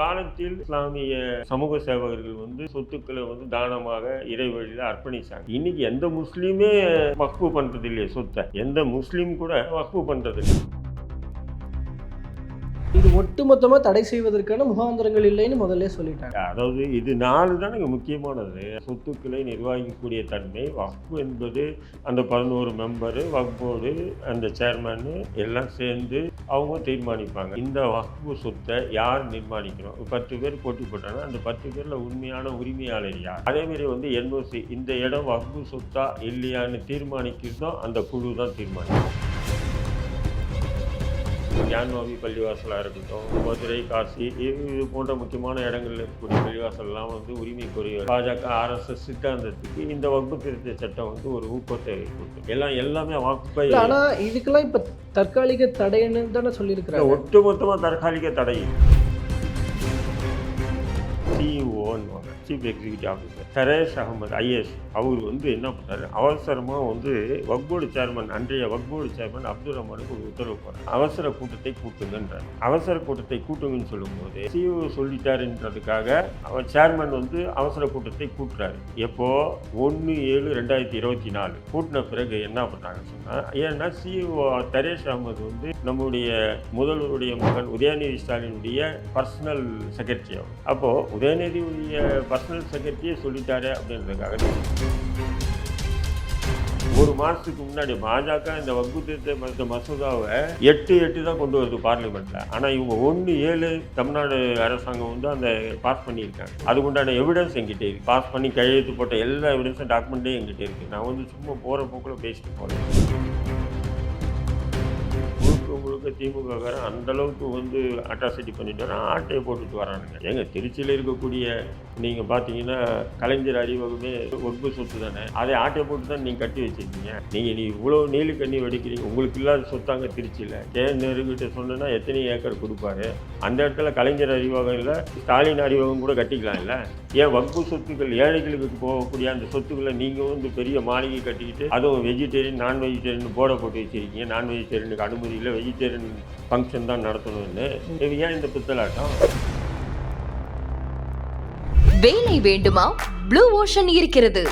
காலத்தில் இஸ்லாமிய சமூக சேவகர்கள் வந்து சொத்துக்களை வந்து தானமாக இறைவழியில் அர்ப்பணிச்சாங்க. இன்னைக்கு எந்த முஸ்லீமே வக்ஃபு பண்றது இல்லையே சொத்தை. எந்த முஸ்லீம் கூட வக்ஃபு பண்றது இல்லை இது ஒட்டுமொத்தமாக தடை செய்வதற்கான முகாந்திரங்கள் இல்லைன்னு முதல்ல சொல்லிட்டாங்க. அதாவது இது நாலு தான் இங்கே முக்கியமானது. சொத்துக்களை நிர்வகிக்கக்கூடிய தன்மை வக்ஃபு என்பது அந்த பதினோரு மெம்பரு வக்போர்டு அந்த சேர்மனு எல்லாம் சேர்ந்து அவங்க தீர்மானிப்பாங்க. இந்த வக்ஃபு சொத்தை யார் நிர்மாணிக்கணும்? பத்து பேர் போட்டி போட்டாங்கன்னா அந்த பத்து பேரில் உண்மையான உரிமையாளர் யார்? அதேமாரி வந்து என்ஓசி இந்த இடம் வக்ஃபு சொத்தா இல்லையான்னு தீர்மானிக்கிறதும் அந்த குழு தான் தீர்மானிக்கும். ஜான்வாபி பள்ளிவாசலாக இருக்கட்டும் மதுரை காசி இது போன்ற முக்கியமான இடங்கள்ல இருக்கக்கூடிய பள்ளிவாசல்லாம் வந்து உரிமை கோரிய பாஜக ஆர்எஸ்எஸ் சித்தாந்தத்துக்கு இந்த வகுப்பு திருத்த சட்டம் வந்து ஒரு ஊக்கத்தை கொடுக்கும் எல்லாம் எல்லாமே வாக்குப்பை இல்ல, ஆனா இதுக்கெல்லாம் இப்ப தற்காலிக தடைன்னு தானே சொல்லியிருக்கிறாங்க. ஒட்டுமொத்தமாக தற்காலிக தடை. சிஇஓன்னு chief executive officer. Saresh Ahmed IAS அவர் வந்து என்ன பண்ணாரு? அவசரமாக வந்து வக்போர்டு சேர்மன் அன்றைய வக்போர்டு சேர்மன் அப்துல் ரஹ்மானுக்கு ஒரு உத்தரவு போகிறார் அவசர கூட்டத்தை கூட்டுங்கன்றார். அவசர கூட்டத்தை கூட்டுங்கன்னு சொல்லும்போது சிஇஓ சொல்லிட்டாருன்றதுக்காக அவர் சேர்மன் வந்து அவசர கூட்டத்தை கூட்டுறாரு. எப்போ? ஒன்று ஏழு ரெண்டாயிரத்தி இருபத்தி நாலு கூட்டின பிறகு என்ன பண்ணாங்க சொன்னால் ஏன்னா சிஇஓ தரேஷ் அகமது வந்து நம்முடைய முதல்வருடைய மகன் உதயநிதி ஸ்டாலினுடைய பர்சனல் செக்ரட்டரி அவர். அப்போது அவருடைய பர்சனல் செக்ரட்டரியே சொல்லிட்டாரு அப்படின்றதுக்காக. ஒரு மாதத்துக்கு முன்னாடி பாஜக இந்த வகுப்பு திருத்த மசோதாவை எட்டு எட்டு தான் கொண்டு வருது பார்லிமெண்ட்டில் ஆனால் இவங்க ஒன்று ஏழு தமிழ்நாடு அரசாங்கம் வந்து அந்த பாஸ் பண்ணியிருக்காங்க. அதுக்குண்டான எவிடன்ஸ் எங்கிட்ட இருக்கு. பாஸ் பண்ணி கையெழுத்து போட்ட எல்லா எவிடன்ஸும் டாக்குமெண்ட்டையும் எங்கிட்ட இருக்குது நான் வந்து சும்மா போகிற போக்கில் பேசிட்டு போகிறேன் முழுக்க திமுககாரன் அந்த அளவுக்கு வந்து அட்ராசிட்டி பண்ணிட்டு வரான். ஆட்டையை போட்டுட்டு வரானுங்க. ஏங்க திருச்சியில் இருக்கக்கூடிய நீங்கள் பார்த்தீங்கன்னா கலைஞர் அறிவகமே ஒப்பு சொத்து தானே? அதை ஆட்டையை போட்டு தான் நீங்கள் கட்டி வச்சிருக்கீங்க. நீங்கள் நீ இவ்வளோ நீலு கண்ணி வெடிக்கிறீங்க. உங்களுக்கு இல்லாத சொத்தாங்க திருச்சியில். கே நேருக்கிட்ட சொன்னா எத்தனை ஏக்கர் கொடுப்பாரு? அந்த இடத்துல கலைஞர் அறிவகம் இல்லை ஸ்டாலின் அறிவகம் கூட கட்டிக்கலாம் இல்லை ஏன் வகுப்பு சொத்துக்கள் ஏழைகளுக்கு போகக்கூடிய அந்த சொத்துக்களை நீங்கள் வந்து பெரிய மாளிகை கட்டிக்கிட்டு அதுவும் வெஜிடேரியன் நான் வெஜிடேரியன் போர்டை போட்டு வச்சிருக்கீங்க. நான் வெஜிடேரியனுக்கு அனுமதி இல்லை. வெஜிடேரியன் ஃபங்க்ஷன் தான் நடத்தணும்னு. இது ஏன் இந்த பித்தலாட்டம்? வேலை வேண்டுமா? ப்ளூ ஓஷன் இருக்கிறது.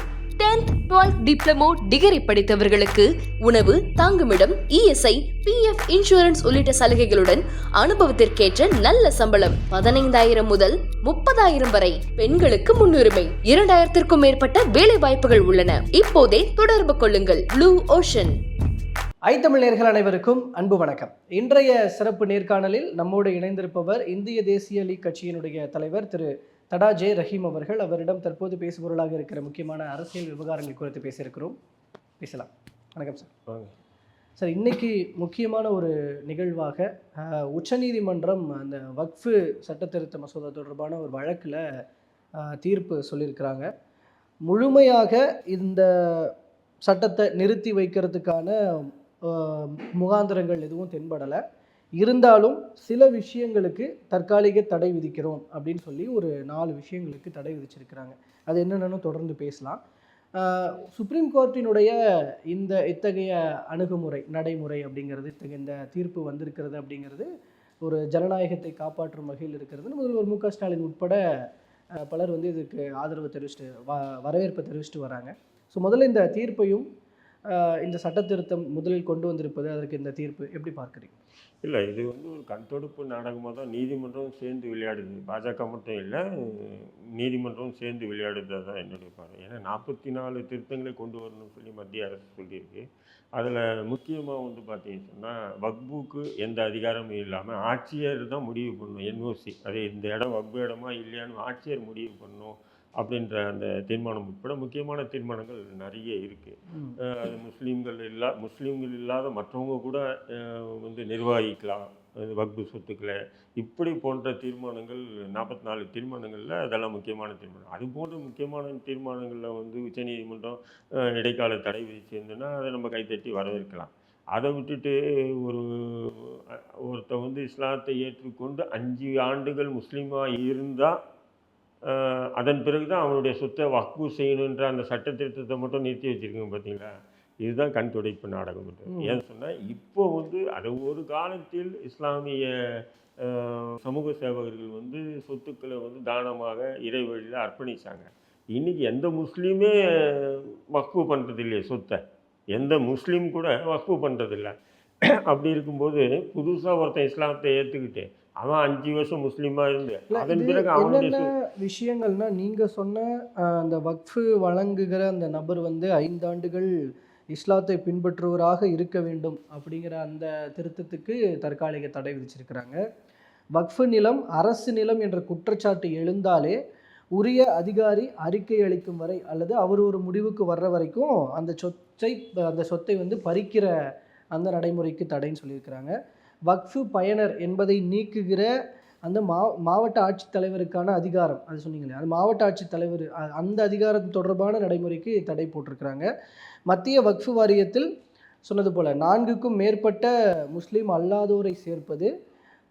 10th 12th டிப்ளமோ டிகிரி படித்தவர்களுக்கு உணவு தங்குமிடம் இஎஸ்ஐ பிஎஃப் இன்சூரன்ஸ் உள்ளிட்ட சலுகைகளுடன் அனுபவத்திற்கேற்ற நல்ல சம்பளம் பதினைந்தாயிரம் முதல் முப்பதாயிரம் வரை பெண்களுக்கு முன்னுரிமை. இரண்டாயிரத்திற்கும் மேற்பட்ட வேலை வாய்ப்புகள் உள்ளன. இப்போதே தொடர்பு கொள்ளுங்கள். ப்ளூ ஓஷன் ஐத்தமிழ் நேர்கள் அனைவருக்கும் அன்பு வணக்கம். இன்றைய சிறப்பு நேர்காணலில் நம்மோடு இணைந்திருப்பவர் இந்திய தேசிய லீக் கட்சியினுடைய தலைவர் திரு தடா ஜே ரஹீம் அவர்கள் அவரிடம் தற்போது பேசுபொருளாக இருக்கிற முக்கியமான அரசியல் விவகாரங்கள் குறித்து பேசியிருக்கிறோம். பேசலாம். வணக்கம் சார். சார் இன்னைக்கு முக்கியமான ஒரு நிகழ்வாக உச்சநீதிமன்றம் அந்த வக்ஃபு சட்டத்திருத்த மசோதா தொடர்பான ஒரு வழக்கில் தீர்ப்பு சொல்லியிருக்கிறாங்க. முழுமையாக இந்த சட்டத்தை நிறுத்தி வைக்கிறதுக்கான முகாந்திரங்கள் எதுவும் தென்படலை. இருந்தாலும் சில விஷயங்களுக்கு தற்காலிக தடை விதிக்கிறோம் அப்படின்னு சொல்லி ஒரு நாலு விஷயங்களுக்கு தடை விதிச்சிருக்கிறாங்க. அது என்னென்னு தொடர்ந்து பேசலாம். சுப்ரீம் கோர்ட்டினுடைய இந்த இத்தகைய அணுகுமுறை நடைமுறை அப்படிங்கிறது இத்தகைய இந்த தீர்ப்பு வந்திருக்கிறது அப்படிங்கிறது ஒரு ஜனநாயகத்தை காப்பாற்றும் வகையில் இருக்கிறது முதல்வர் மு க ஸ்டாலின் உட்பட பலர் வந்து இதுக்கு ஆதரவு தெரிவிச்சுட்டு வ வரவேற்பை தெரிவிச்சுட்டு வராங்க. ஸோ முதல்ல இந்த தீர்ப்பையும் இந்த சட்ட திருத்தம் முதலில் கொண்டு வந்திருப்பது அதற்கு இந்த தீர்ப்பு எப்படி பார்க்குறீங்க? இல்லை இது வந்து ஒரு கண்தொடுப்பு நாடகமாக தான் நீதிமன்றம் சேர்ந்து விளையாடுது. பாஜக மட்டும் இல்லை நீதிமன்றம் சேர்ந்து விளையாடுறது தான் என்னுடைய பார்வை. ஏன்னா நாற்பத்தி நாலு திருத்தங்களை கொண்டு வரணும்னு சொல்லி மத்திய அரசு சொல்லியிருக்கு. அதில் முக்கியமாக வந்து பார்த்தீங்கன்னு சொன்னால் வக்புக்கு எந்த அதிகாரமும் இல்லாமல் ஆட்சியர் தான் முடிவு பண்ணணும் என்ஓசி. அது இந்த இடம் வக்பு இடமா இல்லையான்னு ஆட்சியர் முடிவு பண்ணணும். அப்படின்ற அந்த தீர்மானம் உட்பட முக்கியமான தீர்மானங்கள் நிறைய இருக்குது அது முஸ்லீம்கள் இல்லா முஸ்லீம்கள் இல்லாத மற்றவங்க கூட வந்து நிர்வகிக்கலாம். அது வக்பு சொத்துக்களை. இப்படி போன்ற தீர்மானங்கள் நாற்பத்தி நாலு தீர்மானங்களில் அதெல்லாம் முக்கியமான தீர்மானம். அது போன்ற முக்கியமான தீர்மானங்களில் வந்து உச்சநீதிமன்றம் இடைக்கால தடை விதிச்சிருந்ததுன்னா அதை நம்ம கைத்தட்டி வரவேற்கலாம். அதை விட்டுட்டு ஒரு அஹ் ஒருத்தன் வந்து இஸ்லாத்தை ஏற்றுக்கொண்டு அஞ்சு ஆண்டுகள் முஸ்லீமாக இருந்தால் அதன் பிறகு தான் அவனுடைய சொத்தை வக்பு செய்யணுன்ற அந்த சட்ட திருத்தத்தை மட்டும் நிறுத்தி வச்சுருக்கோங்க பார்த்தீங்களா இதுதான் கண் துடைப்பு நாடகம் ம். ஏன்னு சொன்னால் இப்போ வந்து அது ஒரு காலத்தில் இஸ்லாமிய சமூக சேவகர்கள் வந்து சொத்துக்களை வந்து தானமாக இறை வழியில் அர்ப்பணிச்சாங்க. இன்னைக்கு எந்த முஸ்லீமே வக்ஃபு பண்ணுறது இல்லையே சொத்தை. எந்த முஸ்லீம் கூட வக்ஃபு பண்ணுறதில்ல அப்படி இருக்கும்போது புதுசாக ஒருத்தன் இஸ்லாமத்தை ஏற்றுக்கிட்டு அவன் அஞ்சு வருஷம் முஸ்லீமாக இருந்து அதன் பிறகு அவனுடைய விஷயங்கள்னா நீங்க சொன்ன அந்த வக்ஃபு வழங்குகிற அந்த நபர் வந்து ஐந்தாண்டுகள் இஸ்லாத்தை பின்பற்றுவராக இருக்க வேண்டும் அப்படிங்கிற அந்த திருத்தத்துக்கு தற்காலிக தடை விதிச்சிருக்கிறாங்க. வக்ஃபு நிலம் அரசு நிலம் என்ற குற்றச்சாட்டு எழுந்தாலே உரிய அதிகாரி அறிக்கை அளிக்கும் வரை அல்லது அவர் ஒரு முடிவுக்கு வர்ற வரைக்கும் அந்த சொத்தை அந்த சொத்தை வந்து பறிக்கிற அந்த நடைமுறைக்கு தடைன்னு சொல்லியிருக்கிறாங்க. வக்ஃபு பயனர் என்பதை நீக்குகிற அந்த மா மாவட்ட ஆட்சித்தலைவருக்கான அதிகாரம் அது சொன்னீங்களே அது மாவட்ட ஆட்சித்தலைவர் அந்த அதிகாரம் தொடர்பான நடைமுறைக்கு தடை போட்டிருக்கிறாங்க. மத்திய வக்ஃபு வாரியத்தில் சொன்னது போல் நான்குக்கும் மேற்பட்ட முஸ்லீம் அல்லாதோரை சேர்ப்பது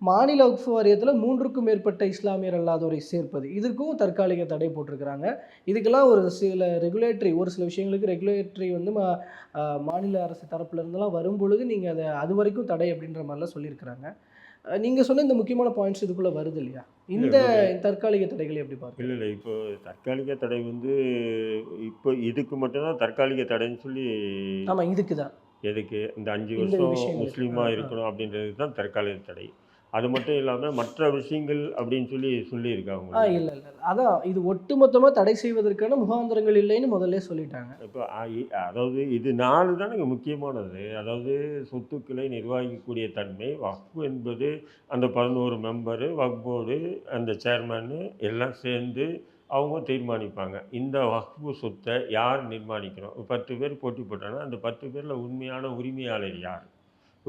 மாநில வக்ஃபு வாரியத்தில் மூன்றுக்கும் மேற்பட்ட இஸ்லாமியர் அல்லாதோரை சேர்ப்பது. இதுக்கும் தற்காலிக தடை போட்டிருக்கிறாங்க. இதுக்கெல்லாம் ஒரு சில ரெகுலேட்டரி ஒரு சில விஷயங்களுக்கு ரெகுலேட்டரி வந்து மா மாநில அரசு தரப்புல இருந்தெல்லாம் வரும் பொழுது நீங்கள் அதை அது வரைக்கும் தடை அப்படின்ற மாதிரிலாம் சொல்லியிருக்கிறாங்க. அஹ் நீங்க சொன்ன இந்த முக்கியமான பாயிண்ட்ஸ் இதுக்குள்ள வருது இல்லையா? இந்த தற்காலிக தடைகளை எப்படி பார்க்க இல்லை இல்லை. இப்போ தற்காலிக தடை வந்து இப்போ இதுக்கு மட்டும்தான் தற்காலிக தடைன்னு சொல்லி ஆமா இதுக்கு தான். எதுக்கு? இந்த அஞ்சு வருஷம். முஸ்லீமாக. இருக்கணும் அப்படின்றது தான் தற்காலிக தடை. அது மட்டும் இல்லாமல் மற்ற விஷயங்கள் அப்படின்னு சொல்லி சொல்லியிருக்காங்க இல்ல இல்ல இல்ல. அதான் இது ஒட்டுமொத்தமா தடை செய்வதற்கான முகாந்திரங்கள் இல்லைன்னு முதல்ல சொல்லிட்டாங்க. இப்போ அதாவது இது நாலு தானே முக்கியமானது. அதாவது சொத்துக்களை நிர்வகிக்கக்கூடிய தன்மை வக்ஃபு என்பது அந்த பதினோரு மெம்பரு வக்ஃப் போர்டு அந்த சேர்மேனு எல்லாம் சேர்ந்து அவங்க தீர்மானிப்பாங்க. இந்த வக்ஃபு சொத்தை யார் நிர்மாணிக்கணும்? ஒரு பத்து பேர் போட்டி போட்டாங்கன்னா அந்த பத்து பேரில் உண்மையான உரிமையாளர் யார்?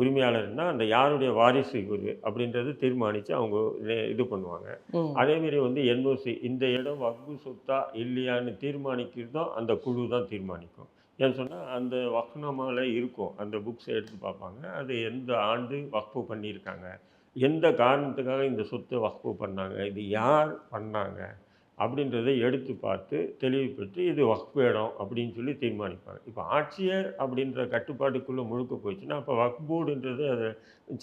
உரிமையாளர்னா அந்த யாருடைய வாரிசு இவர் அப்படின்றது தீர்மானித்து அவங்க இது- பண்ணுவாங்க. அதேமாரி வந்து என்ஓசி இந்த இடம் வக்ஃபு சொத்தா இல்லையான்னு தீர்மானிக்கிறதும் அந்த குழு தான் தீர்மானிக்கும். ஏன்னு சொன்னால் அந்த வக்ஃபுனாமாவில் இருக்கும். அந்த புக்ஸை எடுத்து பார்ப்பாங்க. அது எந்த ஆண்டு வக்ஃபு பண்ணியிருக்காங்க? எந்த காரணத்துக்காக இந்த சொத்தை வக்ஃபு பண்ணாங்க? இது யார் பண்ணாங்க? அப்படின்றத எடுத்து பார்த்து தெளிவுபடுத்தி இது வக்ஃப் இடம் அப்படின்னு சொல்லி தீர்மானிப்பாங்க. இப்போ ஆட்சியர் அப்படின்ற கட்டுப்பாட்டுக்குள்ளே முழுக்க போயிடுச்சுன்னா அப்போ வக்ஃப் போர்டுன்றது அது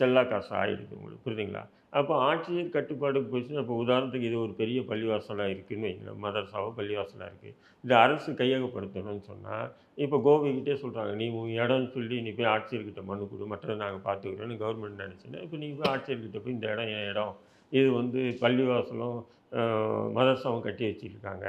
செல்லா காசு ஆகிடுது உங்களுக்கு புரியுதுங்களா? அப்போ ஆட்சியர் கட்டுப்பாடுக்கு போயிடுச்சுன்னா இப்போ உதாரணத்துக்கு இது ஒரு பெரிய பள்ளிவாசலாக இருக்குன்னு வைங்களேன் மதரசாவோ பள்ளிவாசலாக இருக்குது இது அரசு கையகப்படுத்தணும்னு சொன்னால் இப்போ கோபிக்கிட்டே சொல்கிறாங்க நீ உன் இடம்னு சொல்லி நீ போய் ஆட்சியர்கிட்ட மனு கொடு மற்றது நாங்கள் பார்த்துக்கிறோன்னு கவர்மெண்ட் நினச்சின்னா இப்போ நீங்கள் போய் ஆட்சியர்கிட்ட போய் இந்த இடம் என் இடம் இது வந்து பள்ளிவாசலும் மதரசாவும் கட்டி வச்சுருக்காங்க.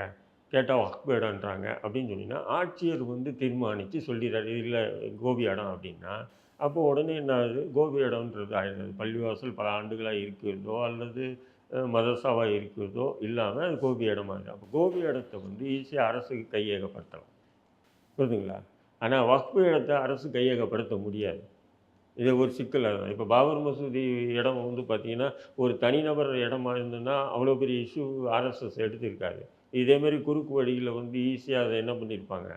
கேட்டால் வக்பு இடம்ன்றாங்க அப்படின்னு சொன்னீங்கன்னா ஆட்சியர் வந்து தீர்மானித்து சொல்லிடுறாரு இல்லை கோபி இடம் அப்படின்னா அப்போ உடனே என்ன ஆகுது? கோபி இடம்ன்றது ஆயிடுறது பள்ளிவாசல் பல ஆண்டுகளாக இருக்கிறதோ அல்லது மதரசாவாக இருக்கிறதோ இல்லாமல் அது கோபி இடமாகுது அப்போ கோபி இடத்த வந்து ஈஸியாக அரசுக்கு கையகப்படுத்தலாம். புரியுதுங்களா ஆனால் வக்பு இடத்தை அரசு கையகப்படுத்த முடியாது. இது ஒரு சிக்கல் இப்போ பாபர் மசூதி இடம் வந்து பார்த்தீங்கன்னா ஒரு தனிநபர் இடமா இருந்ததுன்னா அவ்வளோ பெரிய இஷ்யூ ஆர்எஸ்எஸ் எடுத்திருக்காரு. இதேமாரி குறுக்கு வழியில் வந்து ஈஸியாக அதை என்ன பண்ணியிருப்பாங்க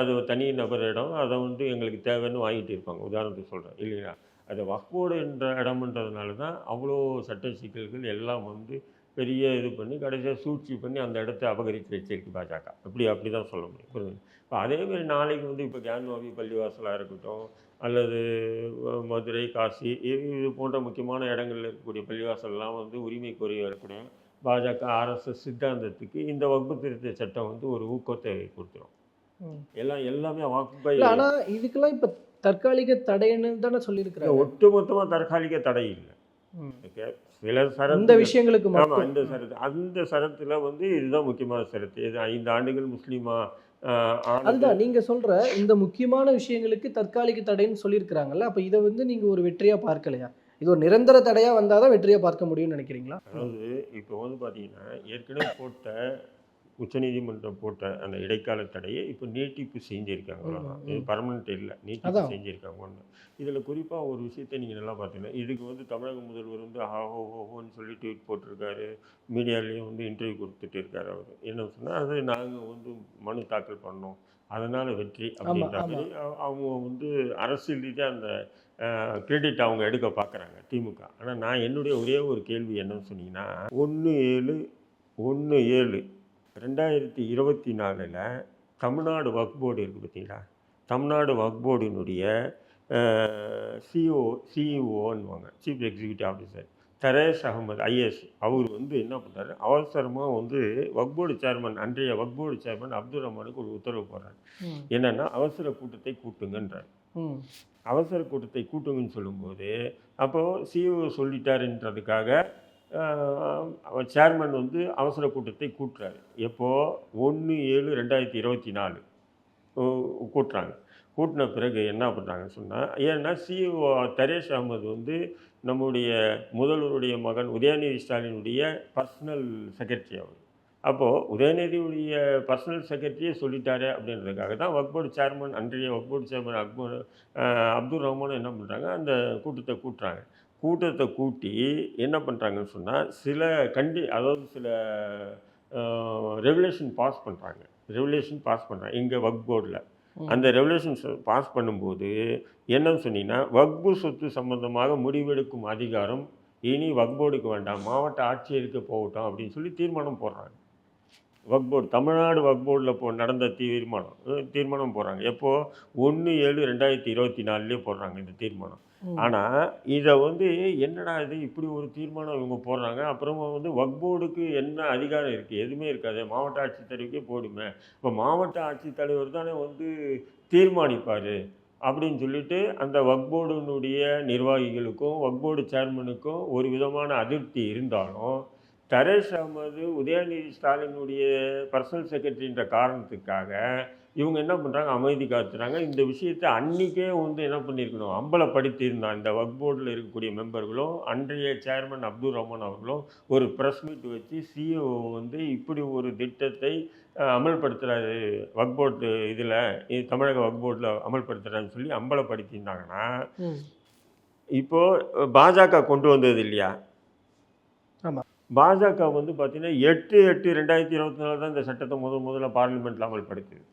அது தனி நபர் இடம். அதை வந்து எங்களுக்கு தேவைன்னு வாங்கிட்டு இருப்பாங்க. உதாரணத்துக்கு சொல்கிறேன் இல்லைங்களா? அது வக்ஃபோடு என்ற இடம்ன்றதுனால தான் அவ்வளோ சட்ட சிக்கல்கள் எல்லாம் வந்து பெரிய இது பண்ணி கடைசியாக சூழ்ச்சி பண்ணி அந்த இடத்த அபகரித்து வச்சிருக்கு பாஜக. அப்படி அப்படி தான் சொல்ல முடியும். புரியுது இப்போ அதேமாரி நாளைக்கு வந்து இப்போ கேன்வாபி பள்ளிவாசலாக இருக்கட்டும் அல்லது மதுரை காசி இது போன்ற முக்கியமான இடங்கள்ல இருக்கக்கூடிய பள்ளிவாசல்லாம் வந்து உரிமை கோரி வரக்கூடிய பாஜக ஆர்எஸ்எஸ் சித்தாந்தத்துக்கு இந்த வகுப்பு திருத்த சட்டம் வந்து ஒரு ஊக்கத்தை கொடுத்துரும். எல்லாம் எல்லாமே வகுப்பை இல்ல ஆனா இதுக்கெல்லாம் இப்ப தற்காலிக தடைன்னு தானே சொல்லியிருக்கிறாங்க ஒட்டுமொத்தமாக தற்காலிக தடை இல்லை. ஓகே சில இந்த சரத்து விஷயங்களுக்கு ஆமாம் அந்த சரத்து அந்த சரத்தில் வந்து இதுதான் முக்கியமான சரத்து. இது ஐந்து ஆண்டுகள் முஸ்லீமா ஆஹ், ஆனது அதுதான் நீங்க சொல்ற இந்த முக்கியமான விஷயங்களுக்கு தற்காலிக தடைன்னு சொல்லியிருக்கிறாங்கல்ல அப்ப இதை வந்து நீங்க ஒரு வெற்றியா பார்க்கலையா? இது ஒரு நிரந்தர தடையா வந்தாதான் வெற்றியா பார்க்க முடியும்னு நினைக்கிறீங்களா? அதாவது இப்போ வந்து பார்த்தீங்கன்னா ஏற்கனவே போட்ட உச்சநீதிமன்றம் போட்ட அந்த இடைக்கால தடையை இப்போ நீட்டிப்பு செஞ்சுருக்காங்க அவ்வளோதான் இது. பர்மனெண்ட் இல்லை நீட்டிப்பு. செஞ்சுருக்காங்க ஒன்று இதில் குறிப்பாக ஒரு விஷயத்தை நீங்கள் நல்லா பார்த்தீங்கன்னா இதுக்கு வந்து தமிழக முதல்வர் வந்து ஆஹோ ஓஹோன்னு சொல்லி ட்வீட் போட்டிருக்காரு மீடியாலேயும் வந்து இன்டர்வியூ கொடுத்துட்டு இருக்காரு அவர் என்ன சொன்னால் அது நாங்கள் வந்து மனு தாக்கல் பண்ணோம் அதனால் வெற்றி அப்படின்ற. மாதிரி அவங்க வந்து அரசியல் ரீதியாக அந்த கிரெடிட் அவங்க எடுக்க பார்க்குறாங்க திமுக ஆனால் நான் என்னுடைய ஒரே ஒரு கேள்வி என்னன்னு சொன்னீங்கன்னா ஒன்று ஏழு ஒன்று ஏழு ரெண்டாயிரத்தி இருபத்தி நாலில் தமிழ்நாடு வக்ஃப் போர்டு இருக்குது பார்த்தீங்களா? தமிழ்நாடு வக்ஃப் போர்டினுடைய CO சிஇஓன்னுவாங்க chief executive officer Taresh Ahmed IAS. அவர் வந்து என்ன பண்ணுறாரு அவசரமாக வந்து வக்ஃப் போர்டு சேர்மன் அன்றைய வக்ஃப் போர்டு சேர்மன் அப்துல் ரஹ்மானுக்கு ஒரு உத்தரவு போடுறாரு. என்னென்னா அவசர கூட்டத்தை கூட்டுங்கன்றார். அவசர கூட்டத்தை கூட்டுங்கன்னு சொல்லும்போது அப்போது சிஇஓ சொல்லிட்டாருன்றதுக்காக அவர் சேர்மன் வந்து அவசர கூட்டத்தை கூட்டுறாரு. எப்போது ஒன்று ஏழு ரெண்டாயிரத்தி இருபத்தி நாலு. கூட்டுறாங்க. கூட்டின பிறகு என்ன பண்ணுறாங்கன்னு சொன்னால் ஏன்னா சிஇஓ தரேஷ் அகமது வந்து நம்முடைய முதல்வருடைய மகன் உதயநிதி ஸ்டாலினுடைய பர்சனல் செக்ரட்டரி அவர். அப்போது உதயநிதியுடைய பர்சனல் செக்ரட்டரியே சொல்லிட்டாரு அப்படின்றதுக்காக தான் வக்ஃப் போர்டு சேர்மன் அன்றைய வக்ஃப் போர்டு சேர்மன் அக்பர் அப்துல் ரஹ்மான் என்ன பண்ணுறாங்க அந்த கூட்டத்தை கூட்டுறாங்க. கூட்டத்தை கூட்டி என்ன பண்ணுறாங்கன்னு சொன்னால் சில கண்டி அதாவது சில ரெகுலேஷன் பாஸ் பண்ணுறாங்க ரெகுலேஷன் பாஸ் பண்ணுறாங்க இங்கே வக்ஃப் போர்டில். அந்த ரெகுலேஷன்ஸ் பாஸ் பண்ணும்போது என்னன்னு சொன்னீங்கன்னா வக்பு சொத்து சம்பந்தமாக முடிவெடுக்கும் அதிகாரம் இனி வக்ஃப் போர்டுக்கு வேண்டாம். மாவட்ட ஆட்சியருக்கு போகட்டும் அப்படின்னு சொல்லி தீர்மானம் போடுறாங்க. வக்ஃப் போர்டு தமிழ்நாடு வக்ஃப் போர்டில் போ நடந்த தீர்மானம். தீர்மானம் போடுறாங்க. எப்போது ஒன்று ஏழு ரெண்டாயிரத்தி இருபத்தி நாலுலேயே போடுறாங்க இந்த தீர்மானம். ஆனால் இதை வந்து என்னடா இது இப்படி ஒரு தீர்மானம் இவங்க போடுறாங்க? அப்புறமா வந்து வக்ஃப் போர்டுக்கு என்ன அதிகாரம் இருக்குது எதுவுமே இருக்காது. மாவட்ட ஆட்சித்தலைவருக்கே போடுமே. இப்போ மாவட்ட ஆட்சித்தலைவர் தானே வந்து தீர்மானிப்பார் அப்படின்னு சொல்லிட்டு அந்த வக்ஃப் போர்டினுடைய நிர்வாகிகளுக்கும் வக்ஃப் போர்டு சேர்மனுக்கும் ஒரு விதமான அதிருப்தி இருந்தாலும் தரேஷ் அகமது உதயநிதி ஸ்டாலினுடைய பர்சனல் செக்ரட்டரின்ற காரணத்துக்காக இவங்க என்ன பண்ணுறாங்க அமைதி காத்துறாங்க. இந்த விஷயத்தை அன்றைக்கே வந்து என்ன பண்ணியிருக்கணும் அம்பலப்படுத்தியிருந்தான் இந்த வக்ஃப் போர்டில் இருக்கக்கூடிய மெம்பர்களும் அன்றைய சேர்மன் அப்துல் ரஹ்மான் அவர்களும் ஒரு ப்ரெஸ் மீட் வச்சு சிஓ வந்து இப்படி ஒரு திட்டத்தை அஹ், அமல்படுத்துறாரு. வக்ஃப் போர்டு இதில் தமிழக வக்ஃப் போர்டில் அமல்படுத்துறாருன்னு சொல்லி அம்பலப்படுத்தியிருந்தாங்கன்னா. இப்போது பாஜக கொண்டு வந்தது இல்லையா? ஆமா. பாஜக வந்து பார்த்திங்கன்னா எட்டு எட்டு ரெண்டாயிரத்தி இருபத்தி நாலு தான் இந்த சட்டத்தை முதல் முதல்ல பார்லிமெண்ட்டில் அமல்படுத்துது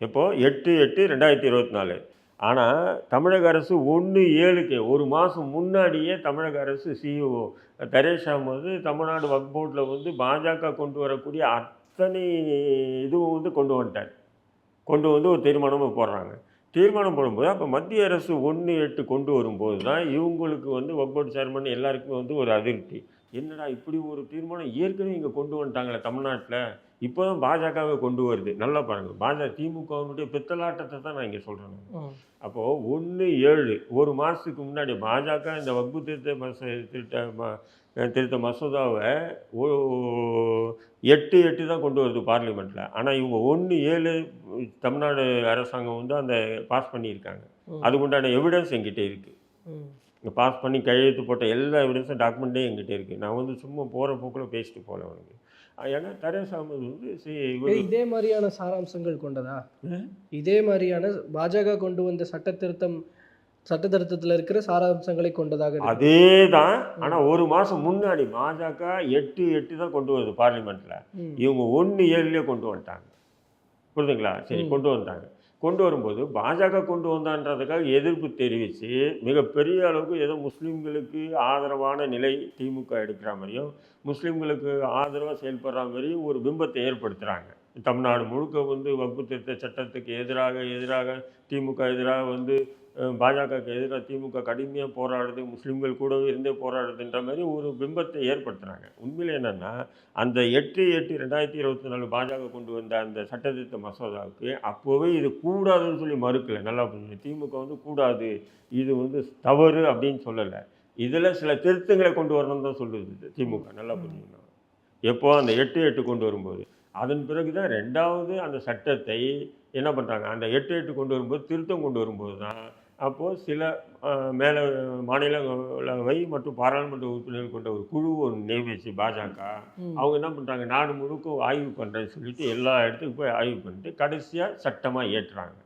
இப்போது எட்டு எட்டு ரெண்டாயிரத்தி இருபத்தி நாலு. ஆனால் தமிழக அரசு ஒன்று ஏழுக்கு ஒரு மாதம் முன்னாடியே தமிழக அரசு சிஇஓ தரேஷாம் வந்து தமிழ்நாடு வக் போர்டில் வந்து பாஜக கொண்டு வரக்கூடிய அத்தனை இதுவும் வந்து கொண்டு வந்துட்டார். கொண்டு வந்து ஒரு தீர்மானமும் போடுறாங்க. தீர்மானம் போடும்போது அப்போ மத்திய அரசு ஒன்று எட்டு கொண்டு வரும்போது தான் இவங்களுக்கு வந்து வக்ஃப் போர்டு சேர்மன் எல்லாருக்குமே வந்து ஒரு அதிருப்தி. என்னடா இப்படி ஒரு தீர்மானம் ஏற்கனவே இங்கே கொண்டு வந்துட்டாங்களே தமிழ்நாட்டில்? இப்போ தான் பாஜகவை கொண்டு வருது. நல்லா பாருங்கள் பாஜக திமுகவினுடைய பித்தலாட்டத்தை தான் நான் இங்கே சொல்கிறேன். அப்போது ஒன்று ஏழு ஒரு மாதத்துக்கு முன்னாடி பாஜக இந்த வக்பு திருத்த மச திருத்த ம திருத்த மசோதாவை ஓ- எட்டு எட்டு தான் கொண்டு வருது பார்லிமெண்ட்டில் ஆனால் இவங்க ஒன்று ஏழு தமிழ்நாடு அரசாங்கம் வந்து அந்த பாஸ் பண்ணியிருக்காங்க. ம். அதுக்கு உண்டான எவிடன்ஸ் எங்கிட்ட இருக்குது. இங்கே பாஸ் பண்ணி கையெழுத்து போட்ட எல்லா எவிடன்ஸும் டாக்குமெண்ட்டே எங்கிட்ட இருக்குது நான் வந்து சும்மா போகிற போக்கில் பேசிட்டு போகல அவனுக்கு ஏன்னா தரேஸ் அகமது வந்து இதே மாதிரியான சாராம்சங்கள் கொண்டதா. இதே மாதிரியான பாஜக கொண்டு வந்த சட்ட திருத்தம் சட்ட திருத்தத்தில் இருக்கிற சாராம்சங்களை கொண்டதாக. அதே தான் ஆனால் ஒரு மாதம் முன்னாடி பாஜக எட்டு எட்டு தான் கொண்டு வருது பார்லிமெண்ட்டில். இவங்க ஒன்று ஏழுலேயே கொண்டு வந்துட்டாங்க. புரியுதுங்களா? சரி. கொண்டு வந்தாங்க கொண்டு வரும்போது பாஜக கொண்டு வந்தான்றதுக்காக எதிர்ப்பு தெரிவித்து மிகப்பெரிய அளவுக்கு ஏதோ முஸ்லீம்களுக்கு ஆதரவான நிலை திமுக எடுக்கிற மாதிரியும் முஸ்லீம்களுக்கு ஆதரவாக செயல்படுற மாதிரியும் ஒரு பிம்பத்தை ஏற்படுத்துகிறாங்க தமிழ்நாடு முழுக்க வந்து வகுப்பு திருத்த சட்டத்துக்கு எதிராக எதிராக திமுக எதிராக வந்து பாஜகவுக்கு எதிராக திமுக கடுமையாக போராடுது முஸ்லீம்கள் கூடவே இருந்தே போராடுதுன்ற மாதிரி ஒரு பிம்பத்தை ஏற்படுத்துகிறாங்க உண்மையில் என்னென்னா அந்த எட்டு எட்டு ரெண்டாயிரத்தி இருபத்தி நாலு பாஜக கொண்டு வந்த அந்த சட்டத்திருத்த மசோதாவுக்கு அப்போவே இது கூடாதுன்னு சொல்லி மறுக்கலை. நல்லா புரிஞ்சு திமுக வந்து கூடாது இது வந்து தவறு அப்படின்னு சொல்லலை. இதில் சில திருத்தங்களை கொண்டு வரணும்னு தான் சொல்லுது திமுக. நல்லா புரிஞ்சுக்கணும் எப்போ அந்த எட்டு எட்டு கொண்டு வரும்போது. அதன் பிறகு தான் ரெண்டாவது அந்த சட்டத்தை என்ன பண்ணுறாங்க அந்த எட்டு எட்டு கொண்டு வரும்போது திருத்தம் கொண்டு வரும்போது தான் அப்போது சில மேல மாநிலங்களவை மற்றும் பாராளுமன்ற உறுப்பினர்கள் கொண்ட ஒரு குழு ஒன்று நியமிச்சு பாஜக. அவங்க என்ன பண்ணுறாங்க நாடு முழுக்க ஆய்வு பண்ணுறேன்னு சொல்லிட்டு எல்லா இடத்துக்கும் போய் ஆய்வு பண்ணிட்டு கடைசியாக சட்டமாக ஏற்றுறாங்க.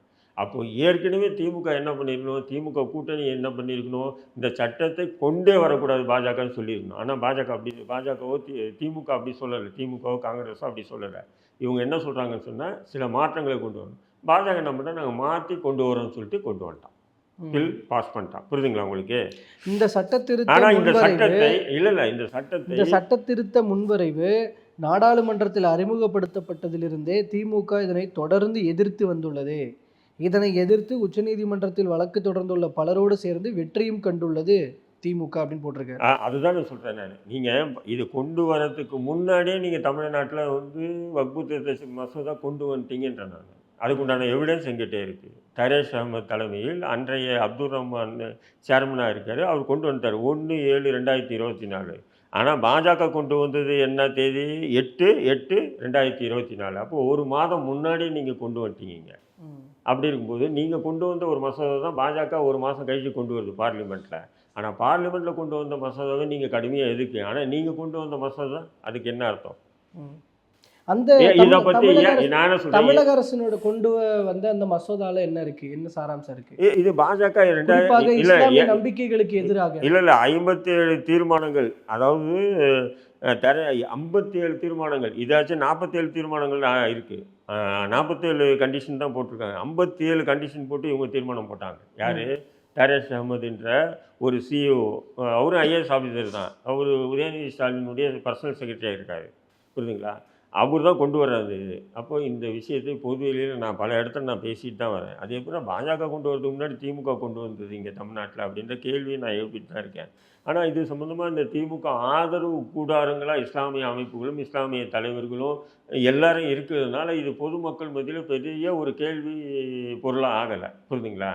அப்போ ஏற்கனவே திமுக என்ன பண்ணியிருக்கணும் திமுக கூட்டணி என்ன பண்ணியிருக்கணும் இந்த சட்டத்தை கொண்டே வரக்கூடாது பாஜகன்னு சொல்லியிருக்கணும். ஆனால் பாஜக அப்படி பாஜகவோ தி திமுக அப்படி சொல்லலை. திமுகவோ காங்கிரஸோ அப்படி சொல்லலை. இவங்க என்ன சொல்கிறாங்கன்னு சொன்னால் சில மாற்றங்களை கொண்டு வரணும். பாஜக என்ன பண்ணால் நாங்கள் மாற்றி கொண்டு வரோம்னு சொல்லிட்டு கொண்டு வந்துட்டான். ம். பில் பாஸ் பண்ணிட்டான். புரியுதுங்களா உங்களுக்கு? இந்த சட்ட திருத்த ஆனால் இந்த சட்டத்தை இல்லை இல்லை இந்த சட்டத்தை இந்த சட்ட திருத்த முன்வரைவு நாடாளுமன்றத்தில் அறிமுகப்படுத்தப்பட்டதிலிருந்தே திமுக இதனை தொடர்ந்து எதிர்த்து வந்துள்ளது. இதனை எதிர்த்து உச்சநீதிமன்றத்தில் வழக்கு தொடர்ந்துள்ள பலரோடு சேர்ந்து வெற்றியும் கண்டுள்ளது திமுக அப்படின்னு போட்டிருக்காரு. ஆ, அதுதான் நான் சொல்கிறேன் நான். நீங்கள் இது கொண்டு வரதுக்கு முன்னாடியே நீங்கள் தமிழ்நாட்டில் வந்து வக்பு திருத்த மசோதா கொண்டு வந்துட்டீங்கன்ற நான். அதுக்குண்டான எவிடன்ஸ் எங்கிட்ட இருக்குது தரேஷ் அகமது தலைமையில் அன்றைய அப்துல் ரஹ்மான் சேர்மனாக இருக்கார். அவர் கொண்டு வந்துட்டார். ஒன்று ஏழு ரெண்டாயிரத்தி இருபத்தி நாலு. ஆனால் பாஜக கொண்டு வந்தது என்ன தேதி? எட்டு எட்டு ரெண்டாயிரத்தி இருபத்தி நாலு. அப்போ ஒரு மாதம் முன்னாடியே நீங்கள் கொண்டு வந்துட்டீங்க. அப்படி இருக்கும்போது நீங்கள் கொண்டு வந்த ஒரு மசோதா தான் பாஜக ஒரு மாதம் கழிச்சு கொண்டு வருது பார்லிமெண்ட்டில் ஆனால் பார்லிமெண்ட்டில் கொண்டு வந்த மசோதாவை நீங்கள் கடுமையாக எதுக்கு ஆனால் நீங்கள் கொண்டு வந்த மசோதா அதுக்கு என்ன அர்த்தம். அந்த இதை பற்றி நான் சொல்கிறேன் தமிழக அரசினோட கொண்டு வந்த அந்த மசோதால என்ன இருக்கு? என்ன சாராம்சம் இருக்கு? இது பாஜக ரெண்டாயிரம் நம்பிக்கைகளுக்கு எதிராக. இல்லை இல்லை ஐம்பத்தி ஏழு தீர்மானங்கள் அதாவது தர ஐம்பத்தி ஏழு தீர்மானங்கள் இதாச்சும் நாற்பத்தேழு தீர்மானங்கள் இருக்கு. நாற்பத்தேழு கண்டிஷன் தான் போட்டிருக்காங்க. ஐம்பத்தி ஏழு கண்டிஷன் போட்டு இவங்க தீர்மானம் போட்டாங்க. யார்? தரேஷ் அகமதுன்ற ஒரு சிஇஓ அவரும் ஐஏஎஸ் ஆஃபீஸர் தான். அவர் உதயநிதி ஸ்டாலினுடைய பர்சனல் செக்ரட்டரியாக இருக்கார் புரியுதுங்களா? அவர் தான் கொண்டு வர்றாரு. அப்போ இந்த விஷயத்தை பொதுவெளியில் நான் பல இடத்துல நான் பேசிட்டு தான் வரேன். அது போல் பாஜக கொண்டு வரதுக்கு முன்னாடி திமுக கொண்டு வந்தது இங்கே தமிழ்நாட்டில் அப்படின்ற கேள்வியை நான் எழுப்பிட்டு தான் இருக்கேன். ஆனால் இது சம்மந்தமாக இந்த திமுக ஆதரவு கூடாரங்களாக இஸ்லாமிய அமைப்புகளும் இஸ்லாமிய தலைவர்களும் எல்லாரும் இருக்கிறதுனால இது பொதுமக்கள் மத்தியில் பெரிய ஒரு கேள்வி பொருளாக ஆகலை. புரியுதுங்களா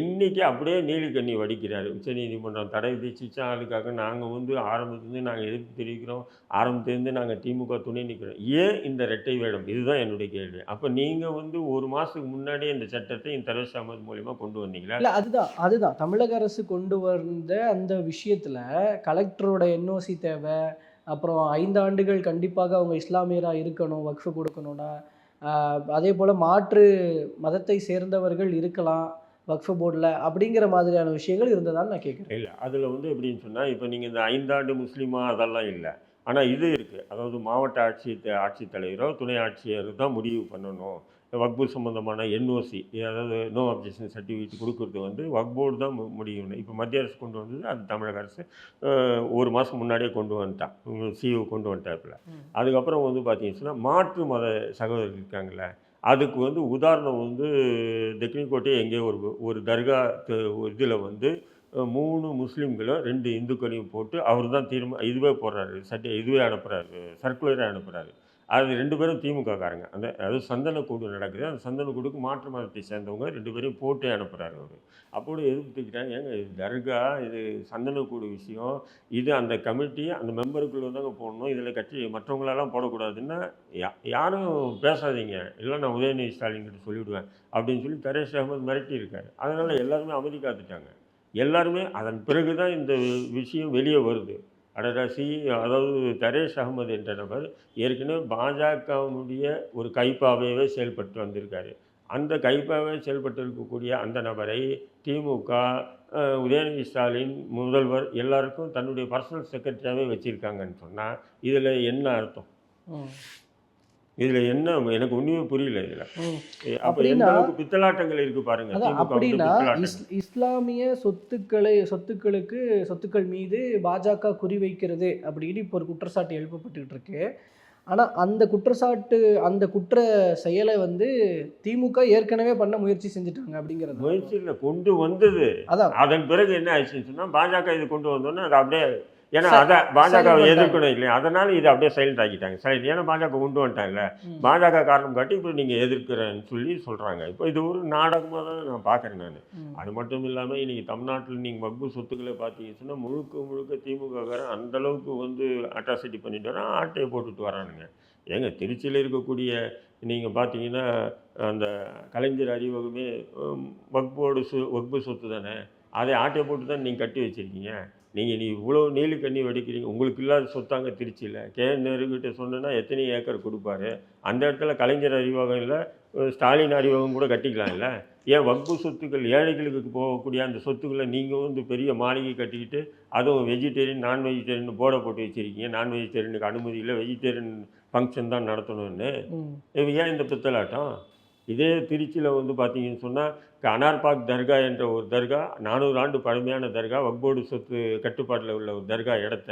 இன்றைக்கி அப்படியே நீலிக்கண்ணி வடிக்கிறார். உச்சநீதிமன்றம் தடை விதிச்சிச்சா. அதுக்காக நாங்கள் வந்து ஆரம்பத்துலேருந்து நாங்கள் எதிர்ப்பு தெரிவிக்கிறோம். ஆரம்பத்துலேருந்து நாங்கள் திமுக துணை நிற்கிறோம் ஏன் இந்த ரெட்டை வேடம்? இதுதான் என்னுடைய கேள்வி. அப்போ நீங்கள் வந்து ஒரு மாதத்துக்கு முன்னாடியே இந்த சட்டத்தை இந்த தரேஷ் அகமது மூலியமாக கொண்டு வந்தீங்களா? இல்லை அதுதான் அதுதான். தமிழக அரசு கொண்டு வந்த அந்த விஷயத்தில் கலெக்டரோட என்ஓசி தேவை. அப்புறம் ஐந்து ஆண்டுகள் கண்டிப்பாக அவங்க இஸ்லாமியராக இருக்கணும் வக்ஃபு கொடுக்கணும்னா. அதே போல் மாற்று மதத்தை சேர்ந்தவர்கள் இருக்கலாம் வக்ஃபு போர்டில் அப்படிங்கிற மாதிரியான விஷயங்கள் இருந்ததான்னு நான் கேட்குறேன் இல்லை அதில் வந்து எப்படின்னு சொன்னால் இப்போ நீங்கள் இந்த ஐந்தாண்டு முஸ்லீமா அதெல்லாம் இல்லை. ஆனால் இது இருக்குது அதாவது மாவட்ட ஆட்சி ஆட்சித்தலைவரோ துணை ஆட்சியர் தான் முடிவு பண்ணணும். வக்பு சம்மந்தமான என்ஓசி அதாவது நோ அப்ஜெக்ஷன் சர்டிஃபிகேட் கொடுக்கறது வந்து வக்போர்டு தான் முடியும். இப்போ மத்திய அரசு கொண்டு வந்தது அது தமிழக அரசு. ஒரு மாதம் முன்னாடியே கொண்டு வந்துட்டான். சிஓ கொண்டு வந்துட்டாப்புல. அதுக்கப்புறம் வந்து பார்த்தீங்கன்னு மாற்று மத சகோதரர்கள் இருக்காங்கல்ல அதுக்கு வந்து உதாரணம் வந்து தெக்னிக்கோட்டை எங்கேயோ ஒரு ஒரு தர்கா இதில் வந்து மூணு முஸ்லீம்களும் ரெண்டு இந்துக்களையும் போட்டு அவர் தான் தீர்மா இதுவே போடுறாரு சட்டை இதுவே அனுப்புகிறாரு சர்க்குலரே அனுப்புகிறாரு அது ரெண்டு பேரும் திமுக காரங்க அந்த அது சந்தனக்கூடு நடக்குது. அந்த சந்தனக்கூடுக்கு மாற்று மதத்தை சேர்ந்தவங்க ரெண்டு பேரையும் போட்டு அனுப்புகிறாரு அவர். அப்போது எதிர்ப்பு ஏங்க இது தர்கா இது சந்தனக்கூடு விஷயம். இது அந்த கமிட்டி அந்த மெம்பருக்குள்ளே தாங்க போடணும். இதில் கட்சி மற்றவங்களெல்லாம் போடக்கூடாதுன்னா யா யாரும் பேசாதீங்க. இல்லை நான் உதயநிதி ஸ்டாலின் கிட்ட சொல்லிவிடுவேன் அப்படின்னு சொல்லி தரேஷ் அகமது மிரட்டி இருக்கார் அதனால் எல்லாருமே அமைதி காத்துட்டாங்க. எல்லாருமே அதன் பிறகு தான் இந்த விஷயம் வெளியே வருது. அடரசி அதாவது தரேஷ் அகமது என்ற நபர் ஏற்கனவே பாஜகவினுடைய ஒரு கைப்பாவையவே செயல்பட்டு வந்திருக்காரு. அந்த கைப்பாவை செயல்பட்டு இருக்கக்கூடிய அந்த நபரை திமுக உதயநிதி ஸ்டாலின் முதல்வர் எல்லாருக்கும் தன்னுடைய பர்சனல் செக்ரட்டரியாகவே வச்சுருக்காங்கன்னு சொன்னால் இதில் என்ன அர்த்தம்? இதில் என்ன எனக்கு ஒன்றுமே புரியல இதில். அப்போ அப்படின்னா- அளவுக்கு பித்தலாட்டங்கள் இருக்குது பாருங்க. அப்படின்னா இஸ்லாமிய சொத்துக்களை சொத்துக்களுக்கு சொத்துக்கள் மீது பாஜக குறிவைக்கிறது அப்படின்னு இப்போ ஒரு குற்றச்சாட்டு எழுப்பப்பட்டுக்கிட்டு இருக்கு. ஆனால் அந்த குற்றச்சாட்டு அந்த குற்ற செயலை வந்து திமுக ஏற்கனவே பண்ண முயற்சி செஞ்சுட்டாங்க அப்படிங்கிறது முயற்சியில் கொண்டு வந்தது. அதான். அதன் பிறகு என்ன ஆயிடுச்சுன்னு சொன்னால் பாஜக இது கொண்டு வந்தோன்னே அதை அப்படியே ஏன்னா அதை பாஜக. எதிர்க்கணும் இல்லையா? அதனால இதை அப்படியே சைலண்ட் ஆக்கிட்டாங்க. சைலண்ட் ஏன்னா பாஜக கொண்டு வந்துட்டாங்கல்ல. பாஜக காரணம் காட்டி இப்போ நீங்கள் எதிர்க்கிறேன்னு சொல்லி சொல்கிறாங்க இப்போ இது ஒரு நாடகமாக தான் நான் பார்க்குறேன் நான். அது மட்டும் இல்லாமல் இன்றைக்கி தமிழ்நாட்டில் நீங்கள் வக்பு சொத்துக்களை பார்த்தீங்கன்னு முழுக்க முழுக்க திமுககாரன் அந்த அளவுக்கு வந்து அட்ராசிட்டி பண்ணிட்டு வரான் ஆட்டையை போட்டுட்டு வரானுங்க. ஏங்க திருச்சியில் இருக்கக்கூடிய நீங்கள் பார்த்தீங்கன்னா அந்த கலைஞர் அறிவகமே ஹம், வக்போடு சொ வக்பு சொத்து தானே? அதை ஆட்டையை போட்டு தான் நீங்கள் கட்டி வச்சுருக்கீங்க. நீங்கள் நீ இவ்வளோ நீலு கண்ணி வடிக்கிறீங்க. உங்களுக்கு இல்லாத சொத்தாங்க திருச்சியில். கே. நேருக்கிட்ட சொன்னேன்னா எத்தனை ஏக்கர் கொடுப்பாரு? அந்த இடத்துல கலைஞர் அறிவகம் இல்லை ஸ்டாலின் அறிவகம் கூட கட்டிக்கலாம் இல்லை ஏன் வக்பு சொத்துக்கள் ஏழைகளுக்கு போகக்கூடிய அந்த சொத்துக்களை நீங்கள் வந்து பெரிய மாளிகை கட்டிக்கிட்டு அதுவும் வெஜிடேரியன் நான் வெஜிடேரியன் போர்டை போட்டு வச்சுருக்கீங்க. நான் வெஜிடேரியனுக்கு அனுமதி இல்லை. வெஜிடேரியன் ஃபங்க்ஷன் தான் நடத்தணும்னு. ஏன் இந்த பித்தலாட்டம்? இதே திருச்சியில் வந்து பார்த்தீங்கன்னு சொன்னால் அனார்பாக் தர்கா என்ற ஒரு தர்கா நானூறு ஆண்டு பழமையான தர்கா வக்போர்டு சொத்து கட்டுப்பாட்டில் உள்ள ஒரு தர்கா இடத்த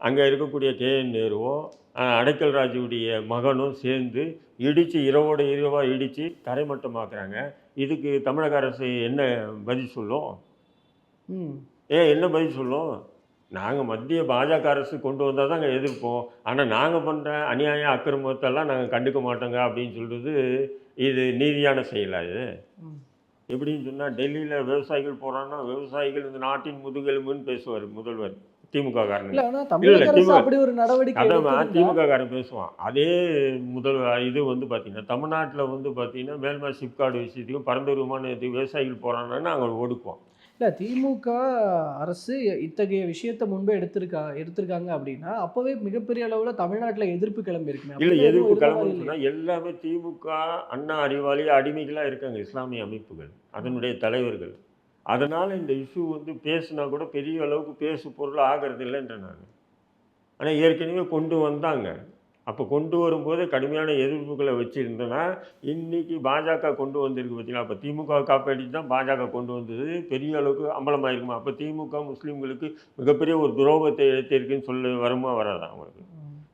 அங்கே இருக்கக்கூடிய கே. என். நேருவும் அடைக்கல் ராஜுடைய மகனும் சேர்ந்து இடித்து இரவோட இரவாக இடித்து தரைமட்டமாக்குறாங்க இதுக்கு தமிழக அரசு என்ன பதில் சொல்லும்? ஏன் என்ன பதில் சொல்லும்? நாங்கள் மத்திய பாஜக அரசு கொண்டு வந்தால் தாங்க எதிர்ப்போம். ஆனால் நாங்கள் பண்ணுற அநியாய அக்கிரமத்தெல்லாம் நாங்கள் கண்டுக்க மாட்டோங்க அப்படின்னு சொல்கிறது இது நீதியான செயலா இது. எப்படின்னு சொன்னால் டெல்லியில் விவசாயிகள் போகிறான்னா விவசாயிகள் இந்த நாட்டின் முதுகெலும்புன்னு பேசுவார் முதல்வர் திமுக இல்ல அரசு திமுக காரன் பேசுவான். அதே முதல் இது வந்து பார்த்தீங்கன்னா தமிழ்நாட்டில் வந்து பார்த்தீங்கன்னா மேல்மா சிப்கார்டு விஷயத்துக்கும் பரந்தூர் விமானத்துக்கு விவசாயிகள் போகிறாங்கன்னா அவங்க ஒடுக்குவோம். இல்ல திமுக அரசு இத்தகைய விஷயத்தை முன்பே எடுத்திருக்கா எடுத்திருக்காங்க அப்படின்னா அப்பவே மிகப்பெரிய அளவுல தமிழ்நாட்டுல எதிர்ப்பு கிளம்பி இருக்குமே இல்லை எதிர்ப்பு. சொன்னால் எல்லாமே திமுக அண்ணா அறிவாளி அடிமைகளாக இருக்காங்க இஸ்லாமிய அமைப்புகள் அதனுடைய தலைவர்கள். அதனால் இந்த இஷ்யூ வந்து பேசுனா கூட பெரிய அளவுக்கு பேசு பொருள் ஆகிறது இல்லைன்ற நான். ஆனால் ஏற்கனவே கொண்டு வந்தாங்க. அப்போ கொண்டு வரும்போது கடுமையான எதிர்ப்புகளை வச்சுருந்தோன்னா இன்னைக்கு பாஜக கொண்டு வந்திருக்கு பார்த்தீங்களா அப்போ திமுக காப்பீடு தான் பாஜக கொண்டு வந்தது. பெரிய அளவுக்கு அம்பலமாயிருக்குமா அப்போ திமுக முஸ்லீம்களுக்கு மிகப்பெரிய ஒரு துரோகத்தை இழைத்திருக்குன்னு சொல்ல வருமா வராதா அவங்களுக்கு.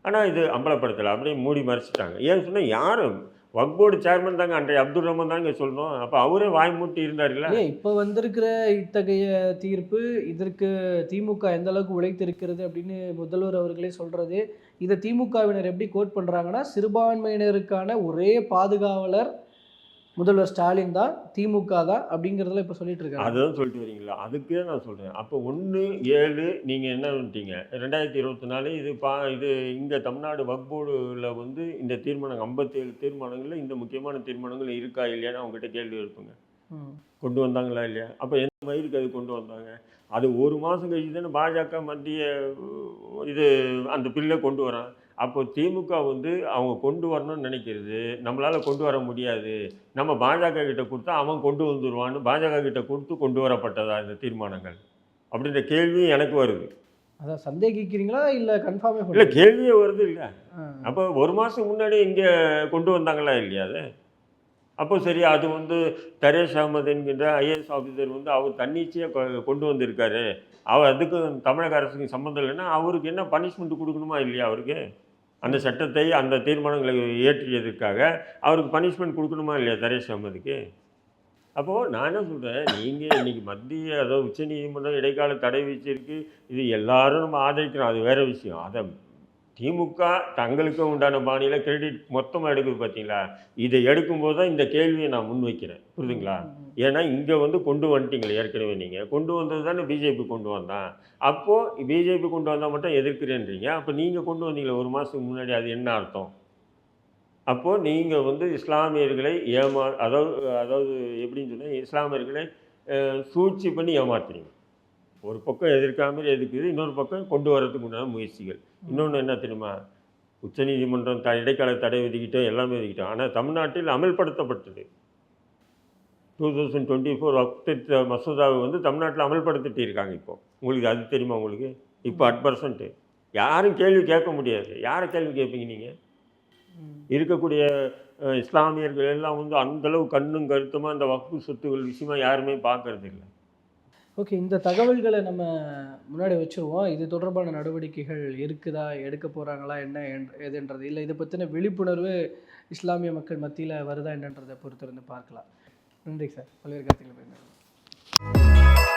ஆனால் இது அம்பலப்படுத்தலை. அப்படியே மூடி மறைச்சிட்டாங்க. ஏன்னு சொன்னால் யாரும் வக்போர்டு சேர்மன் தாங்க அன்றைய அப்துல் ரஹ்மான் தாங்க சொல்லணும் அப்போ அவரே வாய் மூட்டி இருந்தார்ல ஏன் இப்போ வந்திருக்கிற இத்தகைய தீர்ப்பு இதற்கு திமுக எந்த அளவுக்கு உழைத்திருக்கிறது அப்படின்னு முதல்வர் அவர்களே சொல்றது இதை திமுகவினர் எப்படி கோட் பண்ணுறாங்கன்னா சிறுபான்மையினருக்கான ஒரே பாதுகாவலர் முதல்வர் ஸ்டாலின் தான் திமுக தான் அப்படிங்கிறதுல இப்ப சொல்லிட்டு இருக்காங்க. அதுதான் சொல்லிட்டு வரீங்களா? அதுக்கே நான் சொல்கிறேன் அப்போ ஒன்று ஏழு நீங்கள் என்ன பண்ணிட்டீங்க ரெண்டாயிரத்தி இருபத்தி நாலு இது பா இது இங்கே தமிழ்நாடு வக்போர்டில் வந்து இந்த தீர்மானம் ஐம்பத்தேழு தீர்மானங்களில் இந்த முக்கியமான தீர்மானங்கள் இருக்கா இல்லையான்னு அவங்ககிட்ட கேள்வி எழுப்புங்க. கொண்டு வந்தாங்களா இல்லையா? அப்போ எந்த மயிருக்கு அது கொண்டு வந்தாங்க? அது ஒரு மாதம் கழிச்சு தானே பாஜக மத்திய இது அந்த பில்லை கொண்டு வரான். அப்போ திமுக வந்து அவங்க கொண்டு வரணும்னு நினைக்கிறது. நம்மளால் கொண்டு வர முடியாது. நம்ம பாஜக கிட்ட கொடுத்தா அவன் கொண்டு வந்துடுவான்னு பாஜக கிட்ட கொடுத்து கொண்டு வரப்பட்டதா இந்த தீர்மானங்கள்? அப்படின்ற கேள்வி எனக்கு வருது. அதான் சந்தேகிக்கிறீங்களா? இல்ல கன்ஃபார்மே இல்லை கேள்வியே வருது இல்லை. அப்போ ஒரு மாதம் முன்னாடி இங்கே கொண்டு வந்தாங்களா இல்லையா அது? அப்போ சரி அது வந்து தரேஷ் அகமது என்கின்ற ஐஏஎஸ் ஆஃபீஸர் வந்து அவர் தன்னிச்சையாக கொண்டு வந்திருக்காரு. அவர் அதுக்கு தமிழக அரசுக்கு சம்மந்தம் இல்லைன்னா அவருக்கு என்ன பனிஷ்மெண்ட் கொடுக்கணுமா இல்லையா அவருக்கு? அந்த சட்டத்தை அந்த தீர்மானங்களை இயற்றியதற்காக அவருக்கு பனிஷ்மெண்ட் கொடுக்கணுமா இல்லையா தரேஷ் அகமதுக்கு? அப்போது நான் என்ன சொல்கிறேன் நீங்கள் இன்றைக்கி மத்திய அதாவது உச்சநீதிமன்றம் இடைக்கால தடை வச்சிருக்கு இது எல்லாரும் நம்ம ஆதரிக்கிறோம் அது வேறு விஷயம். அதை திமுக தங்களுக்கு உண்டான பாணியில் கிரெடிட் மொத்தமாக எடுக்குது பார்த்தீங்களா இதை எடுக்கும்போது தான் இந்த கேள்வியை நான் முன்வைக்கிறேன். புரியுதுங்களா? ஏன்னா இங்கே வந்து கொண்டு வந்துட்டீங்களே ஏற்கனவே நீங்கள் கொண்டு வந்தது தானே பிஜேபி கொண்டு வந்தான் அப்போது பிஜேபி கொண்டு வந்தால் மட்டும் எதிர்க்கிறேன்றீங்க. அப்போ நீங்கள் கொண்டு வந்தீங்களே ஒரு மாதத்துக்கு முன்னாடி அது என்ன அர்த்தம்? அப்போது நீங்கள் வந்து இஸ்லாமியர்களை ஏமா அதாவது அதாவது எப்படின்னு சொன்னால் இஸ்லாமியர்களை சூழ்ச்சி பண்ணி ஏமாத்துறீங்க. ஒரு பக்கம் எதிர்க்காமல் எதுக்குது இன்னொரு பக்கம் கொண்டு வரதுக்கு உண்டான முயற்சிகள். இன்னொன்று என்ன தெரியுமா? உச்சநீதிமன்றம் த இடைக்கால தடை விதிக்கிட்டோம் எல்லாமே விதிக்கிட்டோம். ஆனால் தமிழ்நாட்டில் அமல்படுத்தப்பட்டது. டூ தௌசண்ட் டுவெண்ட்டி ஃபோர் வக்தித்த மசோதாவை வந்து தமிழ்நாட்டில் அமல்படுத்திட்டு இருக்காங்க இப்போ. உங்களுக்கு அது தெரியுமா உங்களுக்கு? இப்போ அட் பர்சன்ட்டு யாரும் கேள்வி கேட்க முடியாது. யாரை கேள்வி கேட்பீங்க நீங்கள் இருக்கக்கூடிய இஸ்லாமியர்கள் எல்லாம் வந்து அந்தளவு கண்ணும் கருத்துமாக இந்த வகுப்பு சொத்துகள் விஷயமா யாருமே பார்க்கறது இல்லை ஓகே இந்த தகவல்களை நம்ம முன்னாடி வச்சுருவோம். இது தொடர்பான நடவடிக்கைகள் இருக்குதா? எடுக்க போகிறாங்களா என்ன எதுன்றது? இல்லை இதை பற்றின விழிப்புணர்வு இஸ்லாமிய மக்கள் மத்தியில் வருதா? என்னன்றதை பொறுத்திருந்து பார்க்கலாம். நன்றி சார். பல்வேறு கருத்துக்களை பகிர்ந்ததுக்கு.